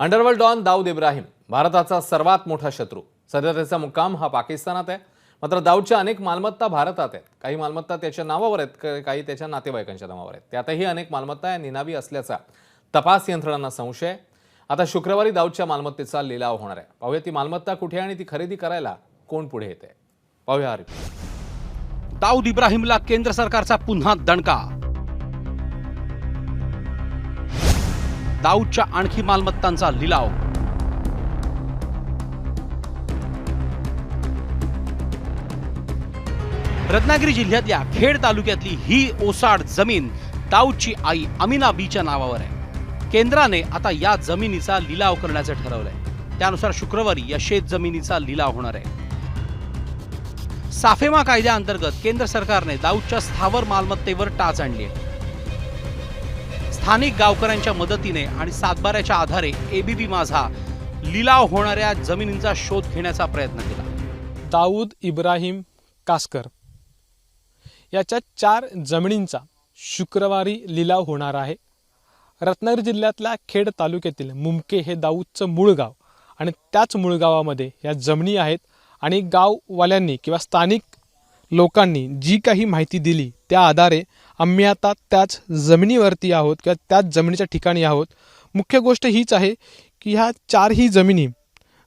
Underworld don Dawood Ibrahim भारताचा सर्वात मोठा शत्रू. सध्या त्याचा मुक्काम हा पाकिस्तानात आहे. मात्र दाऊदच्या अनेक मालमत्ता भारतात आहेत. काही मालमत्ता त्याच्या नावावर आहेत काही त्याच्या नातेवाईकांच्या नावावर आहेत. त्यातही अनेक मालमत्ता या निनावी असल्याचा तपास यंत्रणांना संशय आता शुक्रवारी दाऊदच्या मालमत्तेचा लिलाव होणार आहे. पाहूया ती मालमत्ता कुठे आहे आणि ती खरेदी करायला कोण पुढे येते पाहूया दाऊद इब्राहिमला केंद्र सरकारचा पुन्हा दणका दाऊदच्या आणखी मालमत्तांचा लिलाव. रत्नागिरी जिल्ह्यातल्या खेड तालुक्यातली ही ओसाड जमीन दाऊदची आई अमिना बीच्या नावावर आहे. केंद्राने आता या जमिनीचा लिलाव करण्याचं ठरवलंय. त्यानुसार शुक्रवारी या शेत जमिनीचा लिलाव होणार आहे. साफेमा कायद्याअंतर्गत केंद्र सरकारने दाऊदच्या स्थावर मालमत्तेवर टाच आणली आहे. स्थानिक गावकऱ्यांच्या मदतीने आणि सातबाऱ्याच्या आधारे एबीपी माझा लिलाव होणाऱ्या जमिनींचा शोध घेण्याचा प्रयत्न केला. दाऊद इब्राहिम कासकर याच्या चार जमिनींचा शुक्रवारी लिलाव होणार आहे. रत्नागिरी जिल्ह्यातल्या खेड तालुक्यातील मुमके हे दाऊदचं मूळ गाव आणि त्याच मूळ गावामध्ये या जमिनी आहेत आणि गाववाल्यांनी किंवा स्थानिक लोकांनी जी काही माहिती दिली त्या आधारे आम्ही आता त्याच जमिनीवरती आहोत किंवा त्याच जमिनीच्या ठिकाणी आहोत. मुख्य गोष्ट हीच आहे की ह्या चारही जमिनी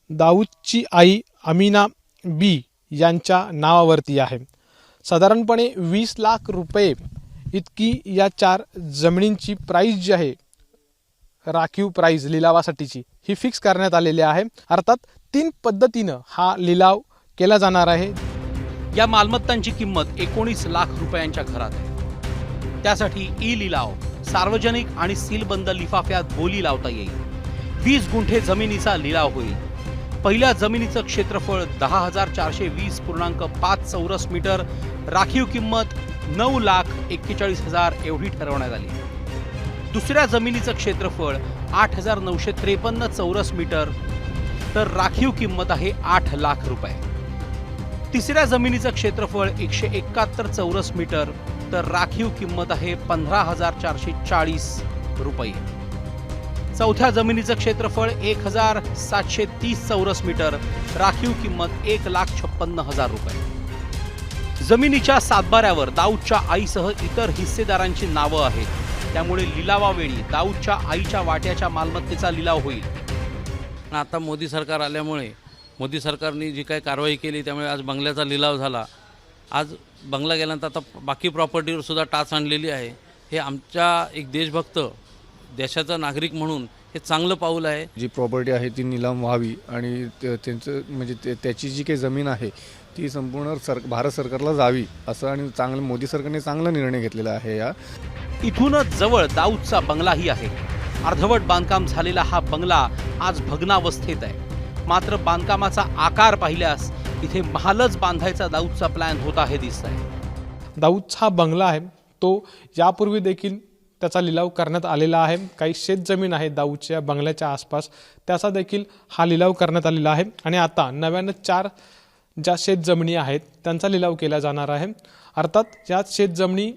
दाऊदची आई अमिना बी यांच्या नावावरती आहे. साधारणपणे वीस लाख रुपये इतकी या चार जमिनींची प्राईस जी आहे राखीव प्राईज लिलावासाठीची ही फिक्स करण्यात आलेली आहे. अर्थात तीन पद्धतीनं हा लिलाव केला जाणार आहे. या मालमत्तांची किंमत एकोणीस लाख रुपयांच्या घरात आहे. त्यासाठी ई लिलाव सार्वजनिक आणि सीलबंद लिफाफ्यात बोली लावता येईल. वीस गुंठे जमिनीचा लिलाव होईल. पहिल्या जमिनीचं क्षेत्रफळ दहा हजार चारशे वीस पूर्णांक पाच चौरस मीटर राखीव किंमत नऊ लाख एक्केचाळीस हजार एवढी ठरवण्यात आली. दुसऱ्या जमिनीचं क्षेत्रफळ आठ हजार नऊशे त्रेपन्न चौरस मीटर तर राखीव किंमत आहे आठ लाख रुपये. तिसऱ्या जमिनीचं क्षेत्रफळ एकशे एकाहत्तर चौरस मीटर तर राखीव किंमत आहे पंधरा हजार चारशे चाळीस रुपये. चौथ्या जमिनीचं क्षेत्रफळ एक हजार सातशे तीस चौरस मीटर राखीव किंमत एक लाख छप्पन्न हजार रुपये. जमिनीच्या सातबाऱ्यावर दाऊदच्या आईसह इतर हिस्सेदारांची नावं आहेत. त्यामुळे लिलावावेळी दाऊदच्या आईच्या वाट्याच्या मालमत्तेचा लिलाव होईल. आता मोदी सरकार आल्यामुळे मोदी सरकारने जी काही कारवाई केली त्यामुळे आज बंगल्याचा लिलाव झाला. आज बंगला गेल्यानंतर आता बाकी प्रॉपर्टीवर सुद्धा टाच आणलेली आहे. हे आमच्या एक देशभक्त देशाचा नागरिक म्हणून हे चांगलं पाऊल आहे. जी प्रॉपर्टी आहे ती निलाम व्हावी आणि ते- त्यांचं म्हणजे ते- त्याची जी काही जमीन आहे ती संपूर्ण सर भारत सरकारला जावी असं आणि चांगलं मोदी सरकारने चांगला निर्णय घेतलेला आहे या. इथूनच जवळ दाऊदचा बंगलाही आहे. अर्धवट बांधकाम झालेला हा बंगला आज भग्नावस्थेत आहे. मात्र बांधकामाचा आकार पाहिल्यास इथे महालच बांधायचा दाऊदचा प्लॅन होता हे दिसत आहे दाऊदचा हा बंगला आहे. तो यापूर्वी देखील त्याचा लिलाव करण्यात आलेला आहे. काही शेतजमीन आहे दाऊदच्या बंगल्याच्या आसपास. त्याचा देखील हा लिलाव करण्यात आलेला आहे. आणि आता नव्यानं चार ज्या शेतजमिनी आहेत त्यांचा लिलाव केला जाणार आहे. अर्थात या शेतजमिनी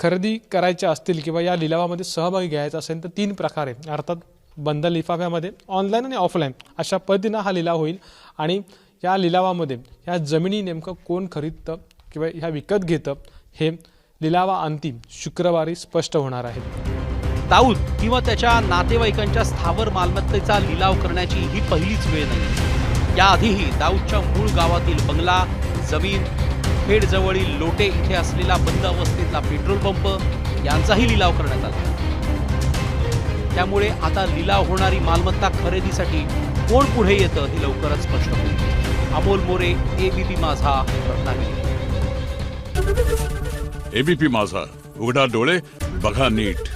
खरेदी करायच्या असतील किंवा या लिलावामध्ये सहभागी घ्यायचा असेल तर तीन प्रकारे अर्थात बंद लिफाफ्यामध्ये ऑनलाईन आणि ऑफलाईन अशा पद्धतीनं हा लिलाव होईल. आणि या लिलावामध्ये ह्या जमिनी नेमकं कोण खरीदतं किंवा ह्या विकत घेतं हे लिलावा अंतिम शुक्रवारी स्पष्ट होणार आहे दाऊद किंवा त्याच्या नातेवाईकांच्या स्थावर मालमत्तेचा लिलाव करण्याची ही पहिलीच वेळ नाही. याआधीही दाऊदच्या मूळ गावातील बंगला जमीन खेडजवळील लोटे इथे असलेला बंद अवस्थेतला पेट्रोल पंप यांचाही लिलाव करण्यात आला. त्यामुळे आता लिलाव होणारी मालमत्ता खरेदीसाठी कोण पुढे येतं हे लवकरच स्पष्ट होईल. अमोल मोरे एबीपी माझा रत्नागिरी. एबीपी माझा. उघडा डोळे बघा नीट.